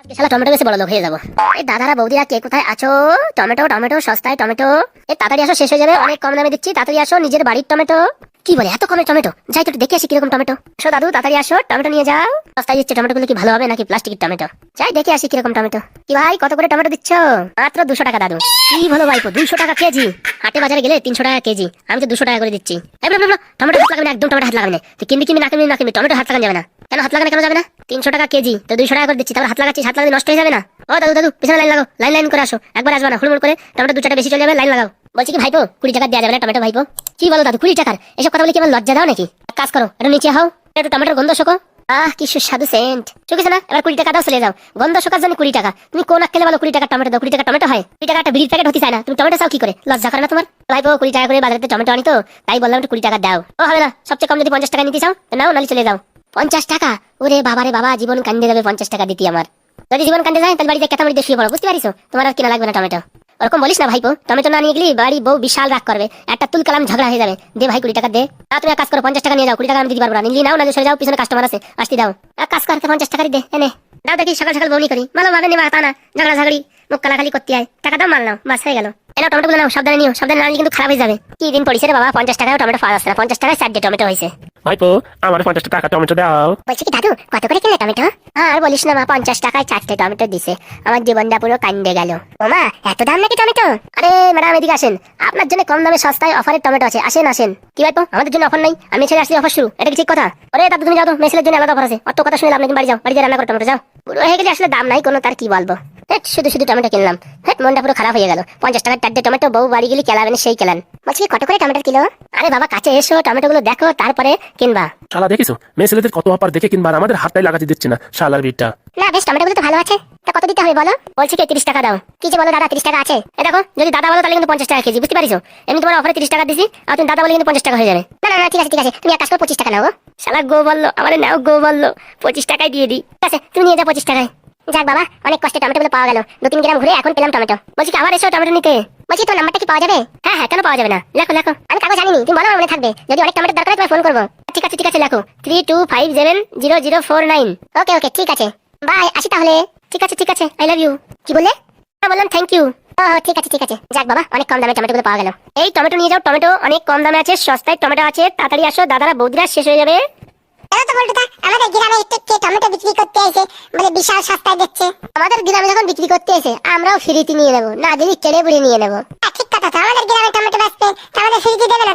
আজকে শালা টমেটো বেশি বড় লোক হয়ে যাব। এই দাদারা বৌদিরা কে কোথায় আছো? টমেটো টমেটো, সস্তায় টমেটো। এই তাড়াতাড়ি আসো, শেষ হয়ে যাবে। অনেক কম দামে দিচ্ছি। তাড়াতাড়ি আসো, নিজের বাড়ির টমেটো। কি বলে, এত কমে টমেটো? যাই তো দেখে আসি কীরকম টমেটো। আসো দাদু, তাড়াতাড়ি আসো, টমেটো নিয়ে যাও। সস্তায় দিচ্ছে টমেটো গুলো কি ভালো হবে নাকি প্লাস্টিকের টমেটো? যাই দেখে আসি কীরকম টমেটো। কি ভাই, কত করে টমেটো দিচ্ছ? মাত্র দুশো টাকা দাদু। কি ভালো ভাইপো, দুশো টাকা কেজি। হাটে বাজারে গেলে তিনশো টাকা কেজি। আমি তো দুশো টাকা করে দিচ্ছি। টমেটো হাত লাগাবে না, একদম টমেটো হাত লাগাবে না। কিনবি কিনবি না কিনবি না কিনবি, টমেটো হাত লাগানো যাবে না। কেন হাত লাগানো কেন যাবে না? তিনশো টাকা কেজি। তো দুইশো টাকা করে দিচ্ছি তারপর হাত লাগাচ্ছিস, হাত লাগালে নষ্ট হয়ে যাবে না? ও দাদু দাদু, পিছনে লাইন লাগাও লাইন লাইন করে আসো, একবার আসবে না, হুড়মুড় করে টমেটো দু চারটা বেশি চলে যাবে লাইন লাগাও। বলছি কি, ভাইপো, কুড়ি টাকা দেওয়া যাবে না টমেটো ভাইপো? কি বলো দাদু, কুড়ি টাকার? এসব কথা বলে কি আমার লজ্জা দাও নাকি? কাজ করো, একটু নিচে হও। একটু টমেটোর গন্ধ শোকো। আহ, কি সুস্বাদু সেন্ট চুকিছে না এবার কুড়ি টাকা দাও, চলে যাও। গন্ধ শোকার জন্য কুড়ি টাকা। তুমি কোন আক্কেলে বলো কুড়ি টাকা টমেটো দাও, কুড়ি টাকা টমেটো হয়? কুড়ি টাকা একটা বিড়ির প্যাকেট হতে চায় না। তুমি টমেটো চাও কি করে? লজ্জা করে না তোমার? ভাইপো, কুড়ি টাকা করে বাজারে টমেটো আনি তো, তাই বললাম একটু কুড়ি টাকা দাও। ও হবে না, সবচেয়ে কম যদি পঞ্চাশ টাকা নিতে চাও নাও নালি চলে যাও। পঞ্চাশ টাকা? ওরে বাবারে বাবা, জীবন কান্দে যাবে পঞ্চাশ টাকা দিতি আমার। যদি জীবন কান্দে যায়, তাহলে বাড়িতে কেতা বাড়িতে শুয়ে পড়ো, বুঝতে পারিস তোমার আর কিনা লাগবে না টমেটো? ওরকম বলিস না ভাইপো, টমেটো না নিয়ে গেলি বাড়ি বউ বিশাল রাগ করবে, একটা তুল কালাম ঝগড়া হয়ে যাবে। দে ভাই কুড়ি টাকা দে। না তুমি কাজ করো, পঞ্চাশ টাকা নিয়ে যাও, কুড়ি টাকা আমি দিতে পারব না। নিলি, নাও না সরে যাও, পিছনে কাস্টমার আছে, আসতে দাও। এক কাজ করতে পঞ্চাশ টাকা দে এনে। দাও দেখি, সকাল সকাল বউনি করি। ভাবে নেবা তা না, ঝগড়া ঝগড়ি, মুখ কালাখালি করতে হয় টাকা দাও, মাল নাও, বাস হয়ে গেল। এলো টমেটো গুলো নাও সাবধানে নিও। সাবধানে না নিলে কিন্তু খারাপ হয়ে যাবে। কি দিন পড়িছে রে বাবা? পঞ্চাশ টাকায় টমেটো পাওয়া যাচ্ছে না। পঞ্চাশ টাকায় চারটে টমেটো হয়েছে। ভাইপো আমার পঞ্চাশ টাকা টমেটো দাও। বলছি কি দাদু কত করে কিনলে টমেটো? আর বলিস না মা পঞ্চাশ টাকায় চারটে টমেটো দিছে। আমার জীবনটা পুরো কান্দে গেল। ও মা এত দাম নাকি টমেটো? আরে ম্যাডাম এদিকে আসেন। আপনার জন্য কম দামে সস্তায় অফারের টমেটো আছে। আসেন আসেন। কি ভাইপো আমাদের জন্য অফার নাই। আমি ছেলে আসলে অফার শুরু। এটা কি ঠিক কথা? আরে দাদু তুমি যাও তো। মেসেলের জন্য আলাদা অফার আছে। অত কথা শুনে আপনি বাড়ি যাও। বাড়ি গিয়ে রান্না করে টমেটো যাও। বুড়ো হয়ে গেলে আসলে দাম নাই কোনো তার কি বলব? হেট, শুধু শুধু টমেটো কিনলাম। হেট মনটা পুরো খারাপ হয়ে গেল। পঞ্চাশ টাকার চারটে টমেটো বউ বাড়ি গেলে কেলাবেন সেই কেলান। বলছি কত করে টমেটো কিলো? আরে বাবা কাছে এসো টমেটো গুলো দেখো তারপরে কিনবা। শালা দেখিছো? মেয়ে ছেলেদের কত অফার দেখে কিনবার আমাদের হাতটাই লাগাতে দিচ্ছে না শালার বিটটা। না বেশ টমেটোগুলো তো ভালো আছে। তা কত দিতে হবে বলো? বলছি কি তিরিশ টাকা দাও। কি যে বলো দাদা তিরিশ টাকা আছে? এ দেখো যদি দাদা বলো তাহলে কিন্তু পঞ্চাশ টাকা কেজি বুঝতে পারিস এমনি তোমার অফারে তিরিশ টাকা দিছি আর তুমি দাদা বলে কিন্তু পঞ্চাশ টাকা হয়ে যাবে। না না না ঠিক আছে ঠিক আছে তুমি এক কাজ করে পঁচিশ টাকা নাও। শালা গো বলল আমাদের নাও গো বলল পঁচিশ টাকায় দিয়ে দিই। ঠিক আছে তুমি নিয়ে যাও পঁচিশ টাকায়। যাক বাবা, অনেক কষ্টে টমেটোগুলো পাওয়া গেল। দু তিন গ্রাম ঘুরে এখন পেলাম টমেটো। বলছি কি আবার এসো টমেটো নিতে? বলছি, তোর নাম্বারটা কি পাওয়া যাবে? হ্যাঁ হ্যাঁ কেন পাওয়া যাবে না? লেখো লেখো। আমি কাগজ জানিনি তুমি বলো আমার মনে থাকবে। যদি অনেক টমেটো দরকার হয়, তোমায় ফোন করব। ঠিক আছে ঠিক আছে, লেখো। Three two five seven zero zero four nine okay okay ঠিক আছে। বাই আসি তাহলে। ঠিক আছে ঠিক আছে আই লাভ ইউ কি বললে? বললাম থ্যাংক ইউ ও ঠিক আছে ঠিক আছে। যাক বাবা, অনেক কম দামে টমেটোগুলো পাওয়া গেল। এই টমেটো নিয়ে যাও, টমেটো অনেক কম দামে আছে, সস্তায় টমেটো আছে। তাড়াতাড়ি আসো, দাদারা বৌদিরা শেষ হয়ে যাবে। এরা তো বলতো আমাদের গ্রামে বিশাল সস্তায় দিচ্ছে। আমাদের গ্রামে যখন বিক্রি করতে এসে আমরাও ফ্রিতে নিয়ে নেব না দিদি কেড়ে বুড়ে নিয়ে নেব। হ্যাঁ, ঠিক কথা আমাদের গ্রামে টমেটো বেচতে তাহলে ফ্রিতে দেবে না